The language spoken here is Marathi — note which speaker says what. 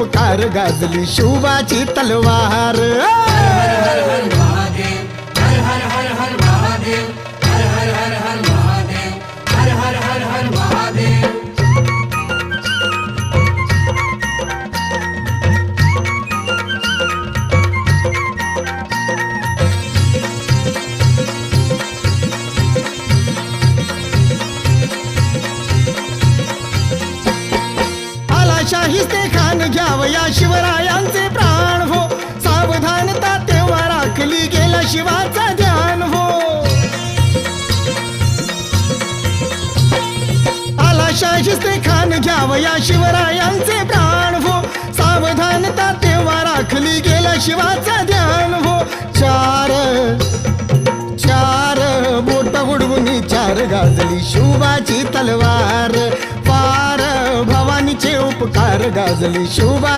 Speaker 1: उपकार गाजली शिवाची तलवार. शाहिस्ते खान घ्याव या शिवरायांचे प्राण हो. सावधानता तेव्हा राखली गेला शिवाचा ध्यान हो. आला शाहिस्ते खान घ्याव या शिवरायांचे प्राण हो. सावधानता तेव्हा राखली गेला शिवाचा ध्यान हो. चार चार बोट उडवून चार गाजली शिवाची तलवार. उपकार गाजली शोभा